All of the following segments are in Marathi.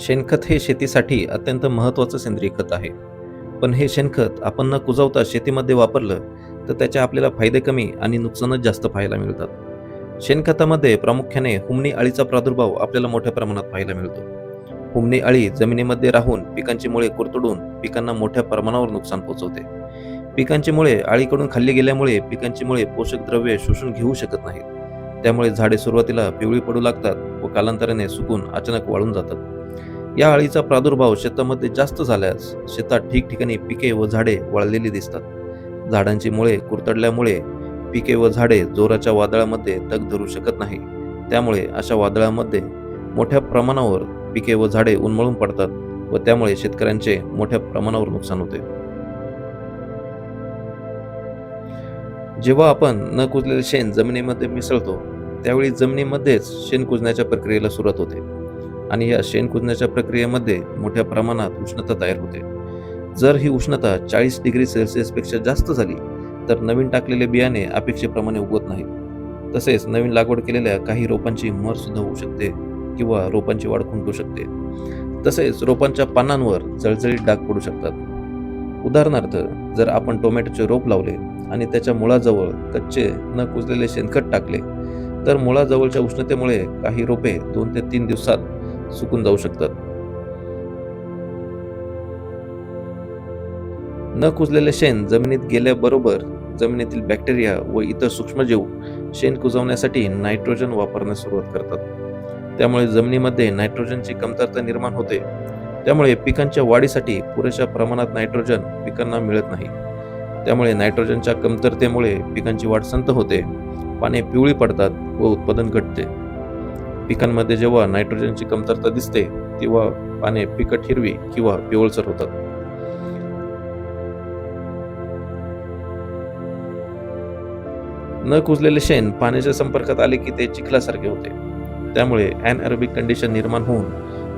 शेणखत हे शेतीसाठी अत्यंत महत्त्वाचं सेंद्रिय खत आहे. पण हे शेणखत आपण न कुजवता शेतीमध्ये वापरलं तर त्याचे आपल्याला फायदे कमी आणि नुकसानच जास्त पाहायला मिळतात. शेणखतामध्ये प्रामुख्याने हुमणी अळीचा प्रादुर्भाव आपल्याला मोठ्या प्रमाणात पाहायला मिळतो. हुमणी अळी जमिनीमध्ये राहून पिकांची मुळे कुरतडून पिकांना मोठ्या प्रमाणावर नुकसान पोहोचवते. पिकांची मुळे अळीकडून खाल्ली गेल्यामुळे पिकांची मुळे पोषक द्रव्ये शोषून घेऊ शकत नाहीत. त्यामुळे झाडे सुरुवातीला पिवळी पडू लागतात व कालांतराने सुकून अचानक वाळून जातात. या अळीचा प्रादुर्भाव शेतामध्ये जास्त झाल्यास शेतात ठिकठिकाणी पिके व झाडे वाळलेली दिसतात. झाडांची मुळे कुरतडल्यामुळे पिके व झाडे जोराच्या वादळामध्ये तग धरू शकत नाही. त्यामुळे अशा वादळामध्ये मोठ्या प्रमाणावर पिके व झाडे उन्मळून पडतात व त्यामुळे शेतकऱ्यांचे मोठ्या प्रमाणावर नुकसान होते. जेव्हा आपण न कुजलेले शेण जमिनीमध्ये मिसळतो त्यावेळी जमिनीमध्येच शेण कुजण्याच्या प्रक्रियेला सुरुवात होते. आणि या शेण कुजण्याच्या प्रक्रियेमध्ये मोठ्या प्रमाणात उष्णता तयार होते. जर ही उष्णता चाळीस डिग्री सेल्सिअसपेक्षा जास्त झाली तर नवीन टाकलेले बियाणे अपेक्षेप्रमाणे उगवत नाहीत. तसेच नवीन लागवड केलेल्या काही रोपांची मर सुद्धा होऊ शकते किंवा रोपांची वाढ खुंटू शकते. तसेच रोपांच्या पानांवर जळजळीत डाग पडू शकतात. उदाहरणार्थ जर आपण टोमॅटोचे रोप लावले आणि त्याच्या मुळाजवळ कच्चे न कुजलेले शेणखत टाकले तर मुळाजवळच्या उष्णतेमुळे काही रोपे दोन ते तीन दिवसात सुकून जाऊ शकतात. न कुजलेले शेण जमिनीत गेल्याबरोबर जमिनीतील बॅक्टेरिया व इतर सूक्ष्मजीव शेण कुजवण्यासाठी नायट्रोजन वापरण्यास सुरुवात करतात. त्यामुळे जमिनीमध्ये नायट्रोजनची कमतरता निर्माण होते. त्यामुळे पिकांच्या वाढीसाठी पुरेशा प्रमाणात नायट्रोजन पिकांना मिळत नाही. त्यामुळे नायट्रोजनच्या कमतरतेमुळे पिकांची वाढ संत होते. पाने पिवळी पडतात व उत्पादन घटते. पिकांमध्ये जेव्हा नायट्रोजनची कमतरता दिसते तेव्हा पाने पिकट हिरवी किंवा पिवळसर होतात. न कुजलेले शेण पाण्याच्या संपर्कात आले की ते चिखलासारखे होते. त्यामुळे अनएरोबिक कंडिशन निर्माण होऊन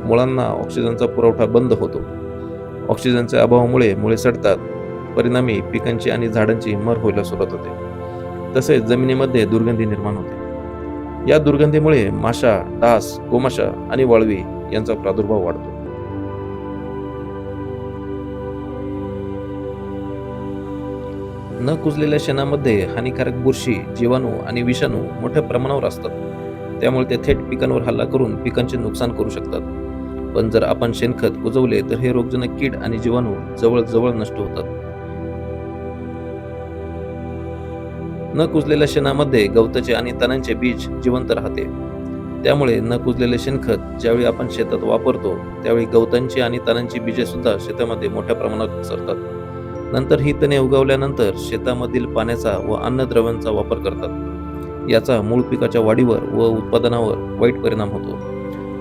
मुळांना ऑक्सिजनचा पुरवठा बंद होतो. ऑक्सिजनच्या अभावामुळे मुळे सडतात परिणामी पिकांची आणि झाडांची मर व्हायला सुरुवात होते. तसेच जमिनीमध्ये दुर्गंधी निर्माण होते. या दुर्गंधीमुळे माशा डास गोमाशा आणि वाळवी यांचा प्रादुर्भाव वाढतो. न कुजलेल्या शेणामध्ये हानिकारक बुरशी जीवाणू आणि विषाणू मोठ्या प्रमाणावर असतात. त्यामुळे ते थेट पिकांवर हल्ला करून पिकांचे नुकसान करू शकतात. पण जर आपण शेणखत कुजवले तर हे रोगजनक कीड आणि जीवाणू जवळजवळ नष्ट होतात. न कुजलेल्या शेणामध्ये गवताचे आणि तणांचे बीज जिवंत राहते. त्यामुळे न कुजलेले शेणखत ज्यावेळी आपण शेतात वापरतो त्यावेळी गवतांची आणि तणांची बीजे सुद्धा शेतामध्ये मोठ्या प्रमाणात पसरतात. नंतर ही तणे उगवल्यानंतर शेतामधील पाण्याचा व अन्नद्रव्यांचा वापर करतात. याचा मूळ पिकाच्या वाढीवर व उत्पादनावर वाईट परिणाम होतो.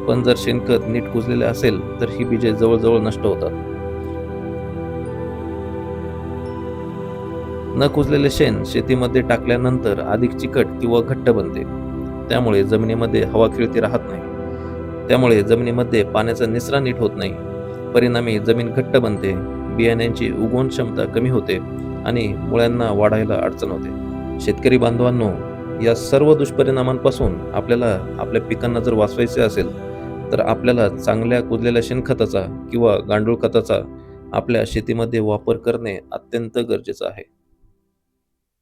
पण जर शेणखत नीट कुजलेले असेल तर ही बीजे जवळजवळ नष्ट होतात. न कुजलेले शेण शेतीमध्ये टाकल्यानंतर अधिक चिकट किंवा घट्ट बनते. त्यामुळे जमिनीमध्ये हवा खिळती राहत नाही. त्यामुळे जमिनीमध्ये पाण्याचा निचरा नीट होत नाही. परिणामी जमीन घट्ट बनते बियाण्यांची उगवण क्षमता कमी होते आणि मुळ्यांना वाढायला अडचण होते. शेतकरी बांधवांनो या सर्व दुष्परिणामांपासून आपल्याला आपल्या पिकांना जर वाचवायचे असेल तर आपल्याला चांगल्या कुजलेल्या शेणखताचा किंवा गांडूळ खताचा आपल्या शेतीमध्ये वापर करणे अत्यंत गरजेचं आहे.